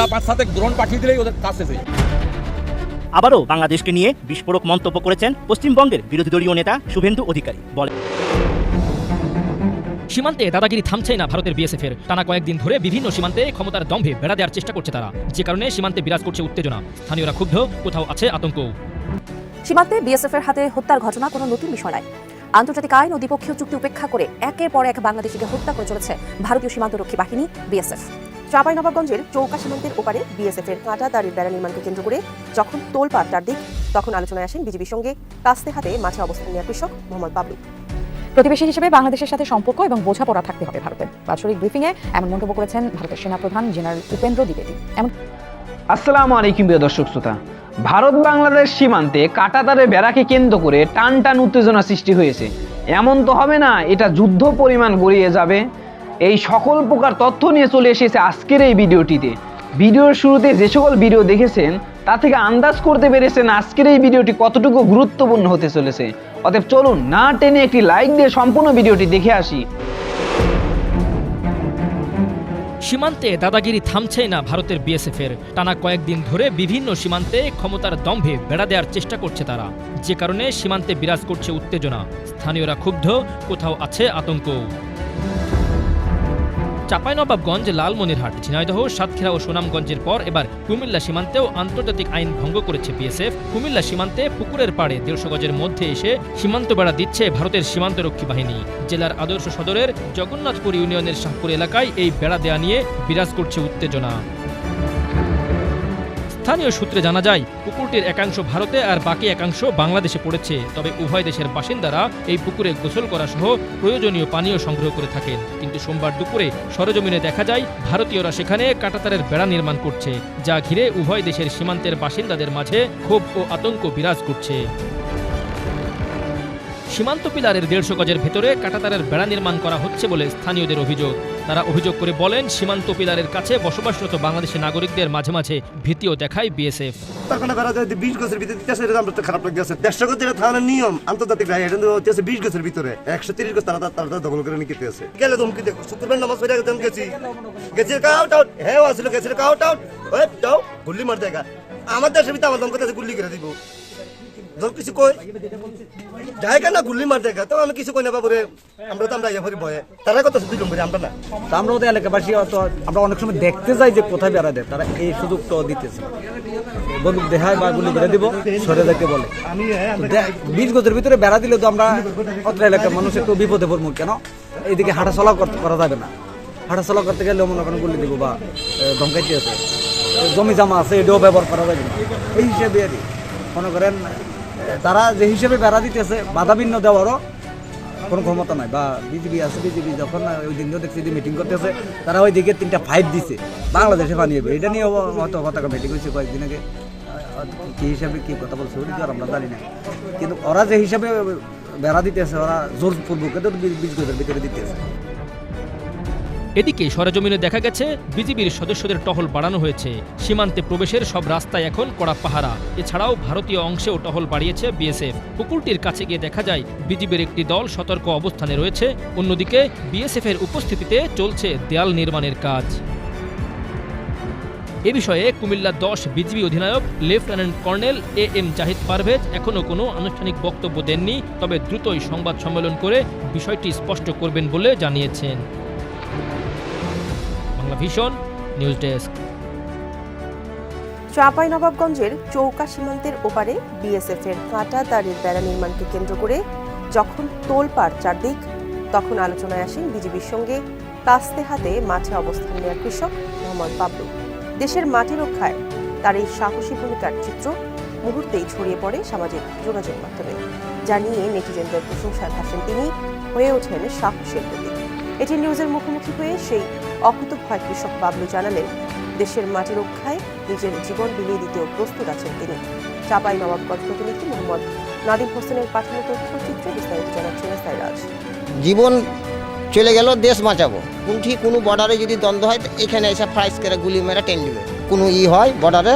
যা পাঁচ সাথে ড্রোন পাঠিয়ে দিলেই ওদের কাজ শেষ আবারও বাংলাদেশকে নিয়ে বিস্ফোরক মন্তব্য করেছেন পশ্চিমবঙ্গের বিরোধী দলীয় নেতা শুভেন্দু অধিকারী। বলেন সীমান্তে দাদাগিরি থামছেই না ভারতের বিএসএফ এর টানা কয়েকদিন ধরে বিভিন্ন সীমান্তে ক্ষমতার দম্ভে বেড়া দেওয়ার চেষ্টা করছে তারা। যে কারণে সীমান্তে বিরাজ করছে উত্তেজনা। স্থানীয়রা ক্ষুব্ধ কোথাও আছে আতঙ্ক। সীমান্তে বিএসএফ এর হাতে হত্যার ঘটনা কোনো নতুন বিষয় নয়। আন্তর্জাতিক আইন ও দ্বিপক্ষীয় চুক্তি উপেক্ষা করে একের পর এক বাংলাদেশিকে হত্যা করে চলেছে ভারতীয় সীমান্তরক্ষী বাহিনী বিএসএফ। চাঁপাইনবাবগঞ্জের চৌকা সীমান্তের ওপারে বিএসএফ এর কাঁটা দাঁড়ির বেড়া নির্মাণকে কেন্দ্র করে যখন তোলপাড় তার দিক তখন আলোচনায় আসেন বিজেপির সঙ্গে কাস্তে হাতে মাঠে অবস্থান নেওয়া কৃষক মোহাম্মদ বাবলু। প্রতিবেশী হিসেবে বাংলাদেশের সাথে সম্পর্ক এবং বোঝাপড়া থাকতে হবে ভারতের বাৎসরিক ব্রিফিংয়ে এমন মন্তব্য করেছেন ভারতের সেনাপ্রধান জেনারেল উপেন্দ্র দ্বিবেদী। এমন আসসালামু আলাইকুম প্রিয় দর্শক শ্রোতা। ভারত বাংলাদেশ সীমান্তে কাটাতারে বেড়াকে কেন্দ্র করে টান টান উত্তেজনা সৃষ্টি হয়েছে। এমন তো হবে না এটা যুদ্ধ পরিমাণ গড়িয়ে যাবে। এই সকল প্রকার তথ্য নিয়ে চলে এসেছে আজকের এই ভিডিওটিতে। ভিডিওর শুরুতে যে সকল ভিডিও দেখেছেন, তা থেকে আন্দাজ করতে পেরেছেন আজকের এই ভিডিওটি কতটুকু গুরুত্বপূর্ণ হতে চলেছে। অতএব চলুন না টেনে একটি লাইক দিয়ে সম্পূর্ণ ভিডিওটি দেখে আসি। সীমান্তে দাদাগিরি থামছেই না ভারতের বিএসএফ এর টানা কয়েকদিন ধরে বিভিন্ন সীমান্তে ক্ষমতার দম্ভে বেড়া দেওয়ার চেষ্টা করছে তারা। যে কারণে সীমান্তে বিরাজ করছে উত্তেজনা। স্থানীয়রা ক্ষুব্ধ, কোথাও আছে আতঙ্ক। চাঁপাইনবাবগঞ্জ লালমনিরহাট, ঝিনাইদহ, সাতক্ষীরা ও সুনামগঞ্জের পর এবার কুমিল্লা সীমান্তেও আন্তর্জাতিক আইন ভঙ্গ করেছে বিএসএফ। কুমিল্লা সীমান্তে পুকুরের পাড়ে দেড়শো গজের মধ্যে এসে সীমান্ত বেড়া দিচ্ছে ভারতের সীমান্তরক্ষী বাহিনী। জেলার আদর্শ সদরের জগন্নাথপুর ইউনিয়নের শাহপুর এলাকায় এই বেড়া দেয়া নিয়ে বিরাজ করছে উত্তেজনা। স্থানীয় সূত্রে জানা যায়, পুকুরটির একাংশ ভারতে আর বাকি একাংশ বাংলাদেশে পড়েছে। তবে উভয় দেশের বাসিন্দারা এই পুকুরে গোসল করা সহ প্রয়োজনীয় পানীয় সংগ্রহ করে থাকেন। কিন্তু সোমবার দুপুরে সরজমিনে দেখা যায়, ভারতীয়রা সেখানে কাটাতারের বেড়া নির্মাণ করছে, যা ঘিরে উভয় দেশের সীমান্তের বাসিন্দাদের মাঝে ক্ষোভ ও আতঙ্ক বিরাজ করছে। সীমান্ত পিলারের দেড়শো গজের ভেতরে কাটাতারের বেড়া নির্মাণ করা হচ্ছে বলে স্থানীয়দের অভিযোগ। তারা অভিযোগ করে বলেন, সীমান্ত পিলারের কাছে বসবাসরত বাংলাদেশি নাগরিকদের মাঝে মাঝে ভীতিও দেখায় বিএসএফ। বিশ ভিতরে একশো তিরিশ করে গেলে গেছে। আউট আউট গুল্লি মার আমার দেশের ভিতরে আমার দম করতেছে গুল্লি করে দিব। ধর কিছু কই। জায়গা না গুলি মার দেখা, তো আমি কিছু কই না বাবুরে। আমরা তো, আমরা ইয়া করি ভয়ে। তারা কত দুই নম্বরে আমরা না। তা আমরা ওদের এলাকাবাসী অত, আমরা অনেক সময় দেখতে যাই যে কোথায় বেড়া দেয়। তারা এই সুযোগটাও দিতেছে না। বন্দুক দেখায় বা গুলি করে দিব, সরে যেতে বলে। তো বিশ গজের ভিতরে বেড়া দিলে তো আমরা অত এলাকার মানুষ একটু বিপদে পড়ব কেন? এইদিকে হাঁটা চলা করা যাবে না। হাঁটা চলা করতে গেলেও মনে করেন গুলি দিব বা ধমকাইতে আছে। জমি জামা আছে, এটাও ব্যবহার করা যাবে না। এই হিসেবে আর। মনে করেন তারা যে হিসেবে বেড়া দিতেছে, বাধা বিঘ্ন দেওয়ারও কোনো ক্ষমতা নাই। বা বিজেপি আছে বিজেপি যখন ওই দিনও দেখছি যে মিটিং করতেছে, তারা ওই দিকে তিনটা ফাইভ দিছে। বাংলাদেশে বানিয়ে এটা নিয়ে হয়তো কথা মিটিং হয়েছে কয়েকদিন আগে। কি হিসাবে, কি কথা বলছে ওটা তো আমরা জানি না। কিন্তু ওরা যে হিসাবে বেড়া দিতেছে, ওরা জোরপূর্বক তো বিশ গজের ভিতরে দিতেছে। এদিকে সরেজমিনে দেখা গেছে, বিজিবির সদস্যদের টহল বাড়ানো হয়েছে। সীমান্তে প্রবেশের সব রাস্তায় এখন কড়া পাহারা। এছাড়াও ভারতীয় অংশেও টহল বাড়িয়েছে বিএসএফ। পুকুরটির কাছে গিয়ে দেখা যায়, বিজিবির একটি দল সতর্ক অবস্থানে রয়েছে। অন্যদিকে বিএসএফ এর উপস্থিতিতে চলছে দেয়াল নির্মাণের কাজ। এ বিষয়ে কুমিল্লা দশ বিজিবি অধিনায়ক, lieutenant colonel A M Zahid Parvez এখনও কোনো আনুষ্ঠানিক বক্তব্য দেননি, তবে দ্রুতই সংবাদ সম্মেলন করে বিষয়টি স্পষ্ট করবেন বলে জানিয়েছেন। ভীষণ নিউজ ডেস্ক। চাঁপাইনবাবগঞ্জের চৌকা সীমান্তের ওপারে বিএসএফ এর কাঁটা দাঁড়ির বেড়া নির্মাণকে কেন্দ্র করে যখন তোলপাড় চারদিক, তখন আলোচনায় আসেন বিজেপির সঙ্গে কাস্তে হাতে মাঠে অবস্থান নেওয়া কৃষক মোহাম্মদ বাবলু দেশের মাটি রক্ষায় তার এই সাহসী ভূমিকার চিত্র মুহূর্তেই ছড়িয়ে পড়ে সামাজিক যোগাযোগ মাধ্যমে। জানিয়ে নেটিজেনদের প্রশংসায় ভাসেন তিনি, হয়ে ওঠেন সাহসের প্রতীক। এটি নিউজের মুখোমুখি হয়ে সেই অকুতভয় কৃষক বাবলু জানালেন দেশের মাটি রক্ষায় নিজের জীবন বিলিয়ে দিতেও প্রস্তুত আছেন তিনি। চাপাই নবাবগঞ্জ প্রতিনিধি মোহাম্মদ নাদিম হোসেনের পাঠানো তথ্যচিত্রে বিস্তারিত জানাচ্ছেন সাইরাজ জীবন চলে গেল দেশ বাঁচাবো। কোনটি কোনো বর্ডারে যদি দ্বন্দ্ব হয় এখানে এসে ফ্রাইস করে গুলি মেরে টেন দিবে কোনো ই হয় বর্ডারে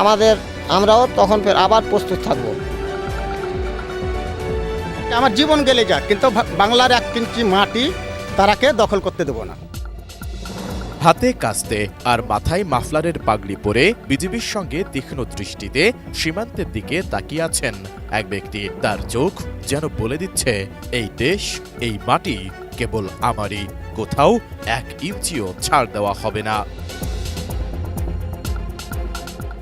আমাদের আমরাও তখন ফের আবার প্রস্তুত থাকব। আমার জীবন গেলে যাক কিন্তু বাংলার এক ইঞ্চি মাটি তারাকে দখল করতে দেবো না। হাতে কাস্তে আর মাথায় মাফলারের পাগড়ি পরে বিজিবির সঙ্গে তীক্ষ্ণ দৃষ্টিতে সীমান্তের দিকে তাকিয়ে আছেন। এক ব্যক্তি তার চোখ যেন বলে দিচ্ছে, এই দেশ, এই মাটি কেবল আমারই। কোথাও এক ইঞ্চিও ছাড় দেওয়া হবে না।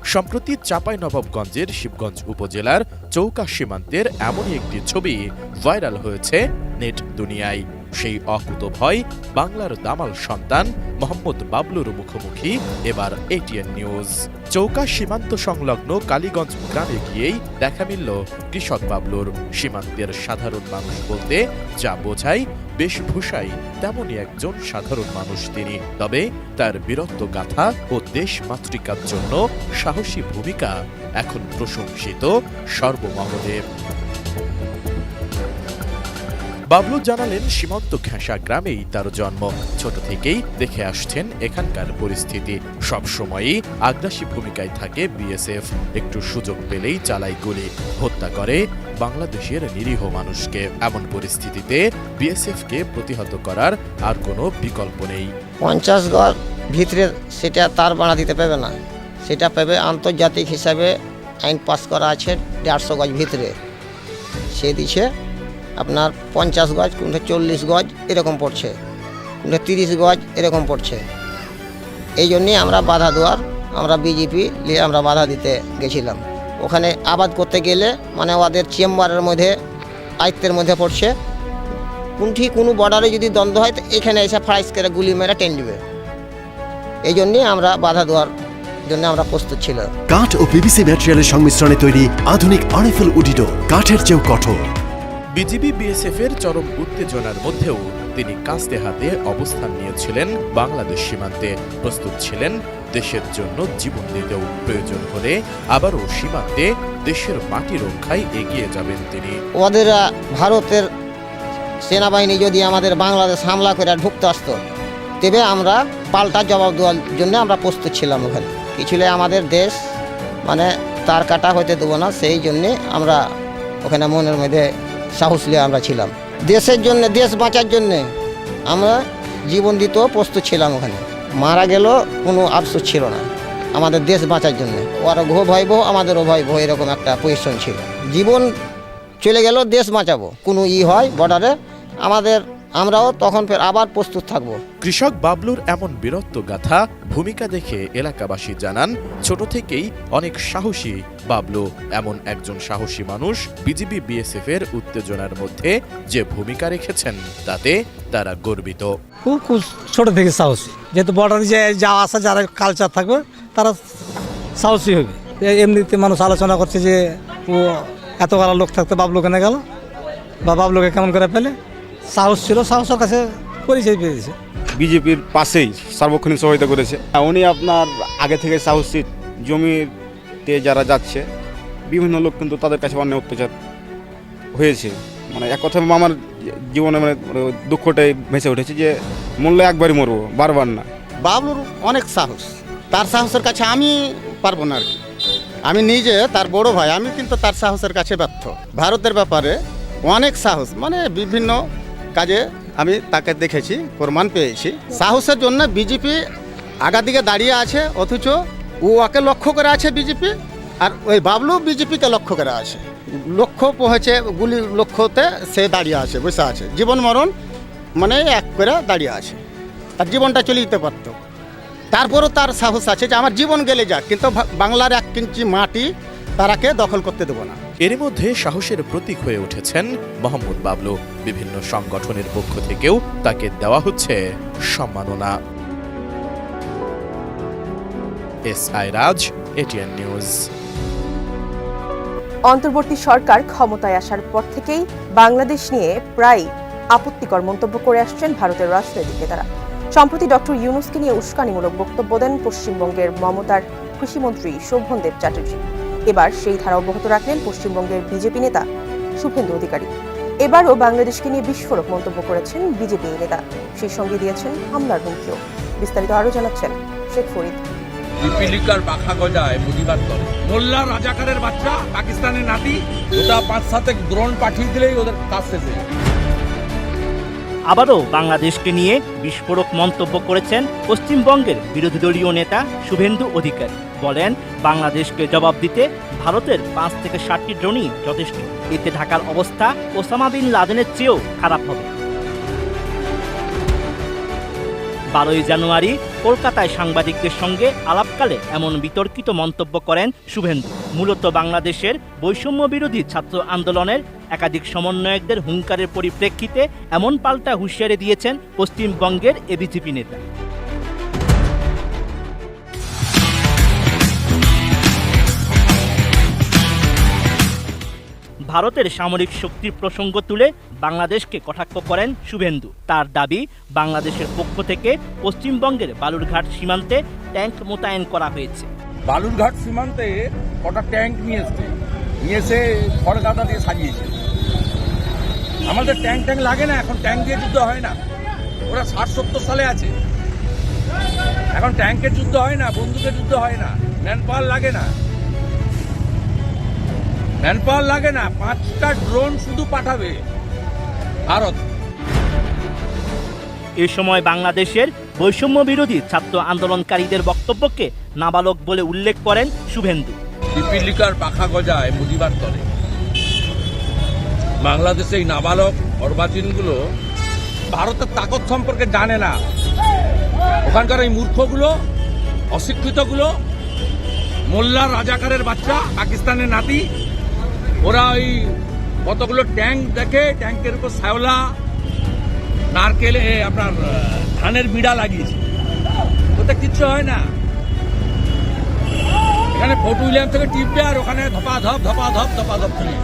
সম্প্রতি চাঁপাই নবাবগঞ্জের শিবগঞ্জ উপজেলার চৌকা সীমান্তের এমনই একটি ছবি ভাইরাল হয়েছে নেট দুনিয়ায়। সেই অকুত ভয় বাংলার দামাল সন্তান মোহাম্মদ বাবলুর মুখোমুখি, এবার এটিএন নিউজ চৌকা সীমান্ত সংলগ্ন কালীগঞ্জ গ্রামে গিয়েই দেখা মিলল কৃষক বাবলুর। সীমান্তের সাধারণ মানুষ বলতে যা বোঝায়, বেশভূষায় তেমনই একজন সাধারণ মানুষ তিনি। তবে তার বীরত্ব গাথা ও দেশ মাতৃকার জন্য সাহসী ভূমিকা এখন প্রশংসিত সর্বমহলে। বাবলু জানালেন, সীমান্ত ঘেঁষা গ্রামেই তার জন্ম। ছোট থেকেই দেখে আসছেন এখানকার পরিস্থিতি। সবসময়ই আগ্রাসী ভূমিকায় থাকে বিএসএফ। একটু সুযোগ পেলেই চালায় গুলি। হত্যা করে বাংলাদেশের নিরীহ মানুষকে। এমন পরিস্থিতিতে বিএসএফকে প্রতিহত করার আর কোনো বিকল্প নেই। পঞ্চাশ গজ ভিতরে সেটা তার বাড়া দিতে পারবে না। সেটা পাবে আন্তর্জাতিক হিসাবে আইন পাস করা আছে দেড়শো গজ ভিতরে। সে দিচ্ছে আপনার পঞ্চাশ গজ, কোনটা চল্লিশ গজ, এরকম পড়ছে। কোনটা তিরিশ গজ, এরকম পড়ছে। এই জন্যই আমরা বাধা দেওয়ার, আমরা বিজেপি নিয়ে আমরা বাধা দিতে গেছিলাম। ওখানে আবাদ করতে গেলে মানে ওদের চেম্বারের মধ্যে, আয়ত্তের মধ্যে পড়ছে। কোনটি, কোনো বর্ডারে যদি দ্বন্দ্ব হয়, তো এখানে এসে ফ্রাইস করে গুলি মেরে টেন দিবে এই জন্যই আমরা বাধা দেওয়ার জন্য আমরা প্রস্তুত ছিল কাঠ ও পিভিসি ম্যাটেরিয়ালের সংমিশ্রণে তৈরি আধুনিক আরএফএল উডিডো, কাঠের চেয়েও কঠোর। বিজিবি বিএসএফ এর চরম উত্তেজনার মধ্যেও তিনি কাস্তে হাতে অবস্থান নিয়েছিলেন বাংলাদেশ সীমান্তে। প্রস্তুত ছিলেন দেশের জন্য জীবন দিতেও প্রয়োজন হলে আবারও সীমান্তে দেশের মাটি রক্ষায় এগিয়ে যাবেন তিনি। ওদের ভারতের সেনাবাহিনী যদি আমাদের বাংলাদেশ হামলা করে ঢুকতে আসতো, তবে আমরা পাল্টা জবাব দেওয়ার জন্য আমরা প্রস্তুত ছিলাম ওখানে। কিছুলে আমাদের দেশ মানে তার কাটা হইতে দেবো না, সেই জন্যে আমরা ওখানে মনের মধ্যে সাহস নিয়ে আমরা ছিলাম। দেশের জন্য, দেশ বাঁচার জন্যে আমরা জীবন দিতেও প্রস্তুত ছিলাম ওখানে। মারা গেল কোনো আফসোস ছিল না আমাদের দেশ বাঁচার জন্য। ওরা ঘো ভয় বহ আমাদেরও ভয়বহ এরকম একটা পজিশন ছিল। জীবন চলে গেল দেশ বাঁচাবো, কোনো ই হয় বর্ডারে আমাদের আমরাও তখন ফের আবার প্রস্তুত থাকব। কৃষক বাবলুর এমন বীরত্ব গাথা ভূমিকা দেখে এলাকাবাসী জানান ছোট থেকেই অনেক সাহসী বাবলু। এমন একজন সাহসী মানুষ বিজিবি বিএসএফ এর উত্তেজনার মধ্যে যে ভূমিকা রেখেছেন তাতে তারা গর্বিত। খুব খুব ছোট থেকে সাহসী। যেহেতু বর্ডারে যে যা আসা যারা কালচার থাকবে তারা সাহসী হবে। এমনিতে মানুষ আলোচনা করছে যে ও এত বড় লোক থাকতে বাবলু কেন গেল? বা বাবলুকে কেমন করে পেলে? সাহস ছিল সাহসের কাছে পরিচয় পেয়েছে বিজেপির পাশেই সার্বক্ষণিক সহায়তা করেছে। উনি আপনার আগে থেকে সাহসী জমিতে যারা যাচ্ছে বিভিন্ন লোক কিন্তু তাদের কাছে অনেক অত্যাচার হয়েছে। মানে এক কথা আমার জীবনে মানে দুঃখটাই ভেসে উঠেছে যে মূল্য একবারই মরবো বারবার না। বাবলুর অনেক সাহস। তার সাহসের কাছে আমি পারব না আর কি। আমি নিজে তার বড় ভাই আমি কিন্তু তার সাহসের কাছে ব্যর্থ। ভারতের ব্যাপারে অনেক সাহস মানে বিভিন্ন কাজে আমি তাকে দেখেছি, প্রমাণ পেয়েছি। সাহসের জন্য বিজেপি আগার দিকে দাঁড়িয়ে আছে, অথচ ও ওকে লক্ষ্য করে আছে বিজেপি আর ওই বাবলু বিজেপিকে লক্ষ্য করে আছে। লক্ষ্য পৌঁছে, গুলি লক্ষ্যতে সে দাঁড়িয়ে আছে, বসে আছে। জীবন মরণ মানে এক করে দাঁড়িয়ে আছে। তার জীবনটা চলে যেতে পারতো। তারপরও তার সাহস আছে যে আমার জীবন গেলে যাক, কিন্তু বাংলার এক কিঞ্চি মাটি তারাকে দখল করতে দেবো না। এর মধ্যে সাহসের প্রতীক হয়ে উঠেছেন মোহাম্মদ বাবলু। বিভিন্ন সংগঠনের পক্ষ থেকেও তাকে দেওয়া হচ্ছে সম্মাননা। S I Raj, ATN news. অন্তর্বর্তী সরকার ক্ষমতায় আসার পর থেকেই বাংলাদেশ নিয়ে প্রায় আপত্তিকর মন্তব্য করে আসছেন ভারতের রাজনৈতিক নেতারা। সম্প্রতি ডক্টর ইউনুসকে নিয়ে উস্কানিমূলক বক্তব্য দেন পশ্চিমবঙ্গের মমতার কৃষিমন্ত্রী শোভনদেব চ্যাটার্জি। এবার সেই ধারা অব্যাহত রাখলেন পশ্চিমবঙ্গের বিজেপি নেতা শুভেন্দু অধিকারী। এবারও বাংলাদেশকে নিয়ে বিস্ফোরক মন্তব্য করেছেন বিজেপি নেতা। সেই সঙ্গে দিয়েছেন হামলার হুমকিও। বিস্তারিত আরও জানাচ্ছেন শেখ ফরিদ। পিপিলিকার পাখা গজায় প্রতিবাদ করে মোল্লা রাজাকারের বাচ্চা পাকিস্তানের নাতি ওটা পাঁচ সাতে দ্রোণ পাঠিয়ে দিলেই ওদের কাজ শেষ। আবারও বাংলাদেশকে নিয়ে বিস্ফোরক মন্তব্য করেছেন পশ্চিমবঙ্গের বিরোধী দলীয় নেতা শুভেন্দু অধিকারী। বলেন, বাংলাদেশকে জবাব দিতে ভারতের পাঁচ থেকে ষাটটি ড্রোনই যথেষ্ট। এতে ঢাকার অবস্থা ওসামা বিন লাদেনের চেয়েও খারাপ হবে। বারোই জানুয়ারি কলকাতায় সাংবাদিকদের সঙ্গে আলাপকালে এমন বিতর্কিত মন্তব্য করেন শুভেন্দু। মূলত বাংলাদেশের বৈষম্য বিরোধী ছাত্র আন্দোলনের একাধিক সমন্বয়কদের হুঙ্কারের পরিপ্রেক্ষিতে এমন পাল্টা হুঁশিয়ারি দিয়েছেন পশ্চিমবঙ্গের এবিজিপি নেতা। ভারতের সামরিক শক্তির প্রসঙ্গ তুলে বাংলাদেশকে কটাক্ষ করেন শুভেন্দু। তার দাবি, বাংলাদেশের পক্ষ থেকে পশ্চিমবঙ্গের বালুরঘাট সীমান্তে ট্যাঙ্ক মোতায়েন করা হয়েছে। বালুরঘাট সীমান্তে কটা ট্যাঙ্ক নিয়ে এসছে। নিয়ে এসে খড়গাদা দিয়ে সাজিয়েছে। আমাদের ট্যাঙ্ক ট্যাঙ্ক লাগে না, এখন ট্যাঙ্ক দিয়ে যুদ্ধ হয় না। ওরা ষাট সত্তর সালে আছে। এখন ট্যাঙ্কের যুদ্ধ হয় না, বন্দুকের যুদ্ধ হয় না। ম্যান পাওয়ার লাগে না। ম্যান পাওয়ার লাগে না পাঁচটা ড্রোন শুধু পাঠাবে। ভারত। এ সময় বাংলাদেশের বৈষম্য বিরোধী ছাত্র আন্দোলনকারীদের বক্তব্যকে নাবালক বলে উল্লেখ করেন শুভেন্দু। পিপিলিকার পাখা গজায় মুদিবার তলে। বাংলাদেশে এই নাবালক অর্বাচীনগুলো ভারতের তাকত সম্পর্কে জানে না। ওখানকার এই মূর্খগুলো অশিক্ষিতগুলো মোল্লা রাজাকারের বাচ্চা পাকিস্তানের নাতি ওরা ওই কতগুলো ট্যাঙ্ক দেখে ট্যাঙ্কের উপর শ্যাওলা নারকেল আপনার ধানের বিড়া লাগিয়েছে। ওতে কিচ্ছু হয় না। এখানে ফোর্ট উইলিয়াম থেকে টিপবে আর ওখানে ধপা ধপ ধপা ধপ ধপা ধপ চলে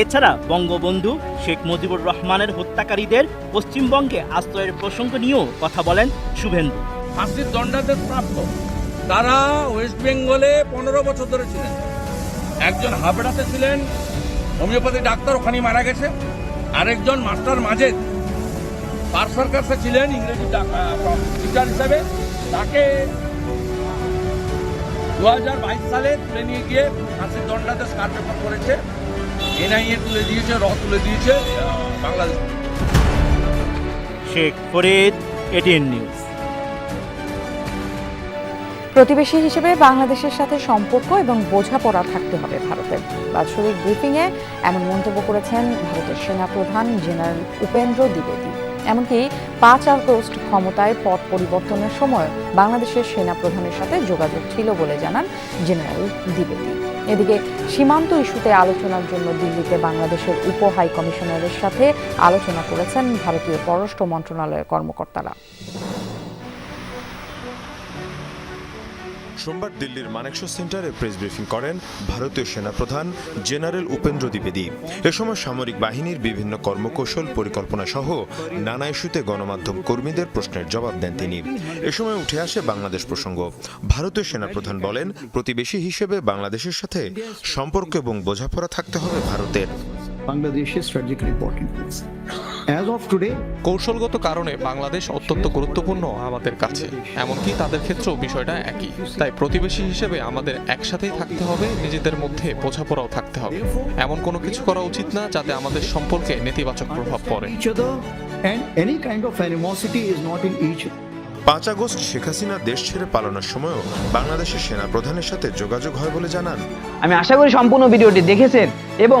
এছাড়া বঙ্গবন্ধু শেখ মুজিবুর রহমানের হত্যাকারীদের পশ্চিমবঙ্গে আশ্রয়ের প্রসঙ্গ নিয়েও কথা বলেন শুভেন্দু। ফাঁসির দণ্ডাদেশ প্রাপ্ত তারা ওয়েস্ট বেঙ্গলে পনেরো বছর ধরে ছিলেন। একজন হাবড়াতে ছিলেন, হোমিওপ্যাথি ডাক্তার ওখানেই মারা গেছে। আরেকজন মাস্টার মাজেদ পার সরকারসে ছিলেন ইংরেজি টিচার হিসাবে। তাকে দু হাজার বাইশ সালে নিয়ে গিয়ে ফাঁসির দণ্ডাদেশ কার্যকর করেছে। এনআইএ তুলে দিয়েছে, র তুলে দিয়েছে বাংলাদেশ। শেখ ফরিদ এটিএন নিউজ প্রতিবেশী হিসেবে বাংলাদেশের সাথে সম্পর্ক এবং বোঝাপড়া থাকতে হবে ভারতের। বাৎসরিক ব্রিফিংয়ে এমন মন্তব্য করেছেন ভারতের সেনাপ্রধান জেনারেল উপেন্দ্র দ্বিবেদী। এমনকি পাঁচ আগস্ট ক্ষমতায় পথ পরিবর্তনের সময় বাংলাদেশের সেনাপ্রধানের সাথে যোগাযোগ ছিল বলে জানান জেনারেল দ্বিবেদী। এদিকে সীমান্ত ইস্যুতে আলোচনার জন্য দিল্লিতে বাংলাদেশের উপ হাই কমিশনারের সাথে আলোচনা করেছেন ভারতীয় পররাষ্ট্র মন্ত্রণালয়ের কর্মকর্তারা। সোমবার দিল্লির মানেকশো সেন্টারে প্রেস ব্রিফিং করেন ভারতীয় সেনাপ্রধান জেনারেল উপেন্দ্র দ্বিবেদী। এ সময় সামরিক বাহিনীর বিভিন্ন কর্মকৌশল পরিকল্পনা সহ নানা ইস্যুতে গণমাধ্যম কর্মীদের প্রশ্নের জবাব দেন তিনি। এ সময় উঠে আসে বাংলাদেশ প্রসঙ্গ। ভারতীয় সেনাপ্রধান বলেন, প্রতিবেশী হিসেবে বাংলাদেশের সাথে সম্পর্ক এবং বোঝাপড়া থাকতে হবে ভারতের। বাংলাদেশের is strategically of today, কৌশলগত কারণে বাংলাদেশ অত্যন্ত গুরুত্বপূর্ণ আমাদের কাছে। এমনকি তাদের ক্ষেত্রেও বিষয়টা একই। তাই প্রতিবেশী হিসেবে আমাদের একসাথেই থাকতে হবে নিজেদের মধ্যে বোঝাপড়াও থাকতে হবে। এমন কোনো কিছু করা উচিত না যাতে আমাদের সম্পর্কে নেতিবাচক প্রভাব পড়ে। Each other and any kind of animosity is not in each পাঁচ আগস্ট শেখ হাসিনা দেশ ছেড়ে পালানোর সময়ও বাংলাদেশের সেনা প্রধানের সাথে যোগাযোগ হয় বলে জানান। আমি আশা করি সম্পূর্ণ ভিডিওটি দেখেছেন এবং